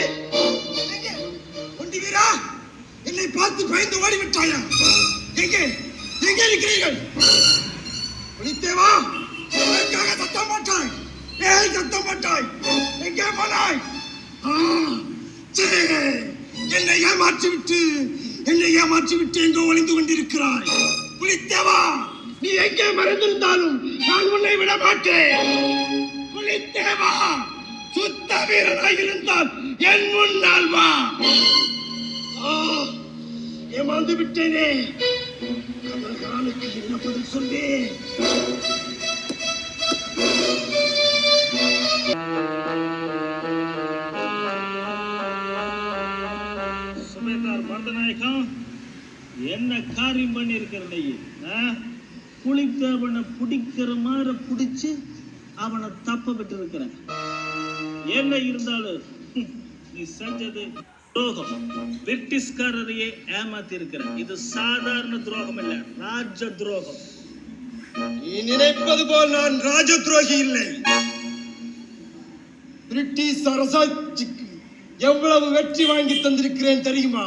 எங்கே ஒண்டி வீரா என்னை பார்த்து பயந்து ஓடிவிட்டாயா? எங்கே? எங்கே இருக்கிறீர்கள்? புலித்தேவா எதற்காக சத்தம் போட்டாய். ஏன் சத்தம் போட்டாய். எங்கே போனாய்? என்னை ஏமாற்றி விட்டு என்னை ஏமாற்றி விட்டு எங்கோ ஒளிந்து கொண்டிருக்கிறாய். புலித்தேவா நீ எங்கே மறைந்திருந்தாலும் நான் உன்னை விட மாட்டேன். வீரனாய் இருந்தால் என் முன்னால் வா. ஏமாந்து விட்டேனே. என்ன பதில் சொன்னேன்? சுமேதார் மருதநாயகம் என்ன காரியம் பண்ணி இருக்கிற குளித்த அவனை பிடிக்கிற மாதிரி பிடிச்சு அவனை தப்ப விட்டு இருக்கிறேன் என்ன இருந்தாலும் நீ செஞ்சது துரோகம். பிரிட்டிஷ்காரரையே ஏமாத்தி இருக்கிற இது சாதாரண துரோகம் இல்ல ராஜ துரோகம். நீ நினைப்பது போல் நான் ராஜ துரோகி இல்லை. பிரிட்டிஷ் அரசாட்சிக்கு எவ்வளவு வெற்றி வாங்கி தந்திருக்கிறேன் தெரியுமா?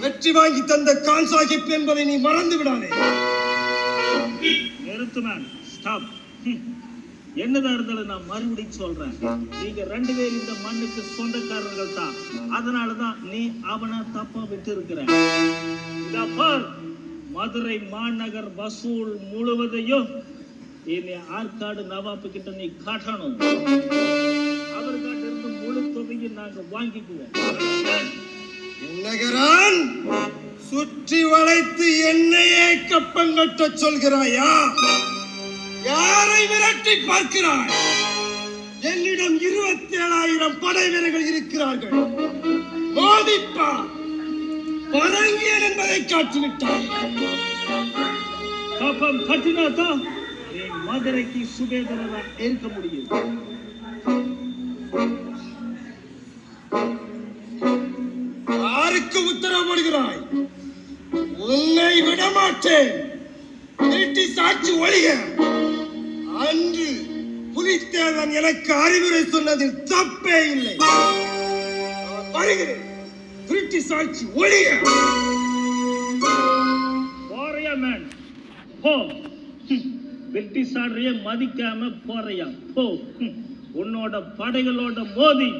வெற்றி வாங்கி தந்த கான் சாஹிப் என்பதை நீ மறந்து விடாதே. நிறுத்து மேன் ஸ்டாப் என்னதான் இருந்தாலும் நான் மறுபடியும் சொல்றேன்? நீங்க ரெண்டு பேர் இந்த மண்ணுக்கு சொந்தக்காரர்கள் தான். அதனாலதான் நீ அவனை தப்பா விட்டு இருக்கிற மதுரை மாநகர் வசூல் முழுவதையும் இனி ஆற்காடு நவாப்பு கிட்ட நீ காட்டணும். அவர்கிட்ட இருந்து முழு தொகையும் நாங்க வாங்கிக்குவோம். சுற்றி வளைத்து என்னையே கப்பங்கட்ட சொல்கிறாயா? யாரை விரட்டி பார்க்கிறாய்? என்னிடம் இருபத்தி ஏழாயிரம் படை வீரர்கள் இருக்கிறார்கள். மோதிப்பா பரங்கியன் என்பதை காட்டிவிட்டாய். பாப்பம் கட்டினா தான் நீ மதுரைக்கு சுபேதரா இருக்க முடியும். யாருக்கு உத்தரவு போடுகிறாய் உன்னை விடமாட்டேன். பிரிட்டிஷ் ஆட்சி ஒழிக. அன்று புலித்தேவன் எனக்கு அறிவுரை சொன்னதில் தப்பே இல்லை. வருகிறேன். பிரிட்டிஷ் ஆட்சி ஒழிய. போறையா மேன் போ. பிரிட்டிஷ் பிரிட்டிஷாரையே மதிக்காம போறையா? போ. உன்னோட படைகளோட மோதி.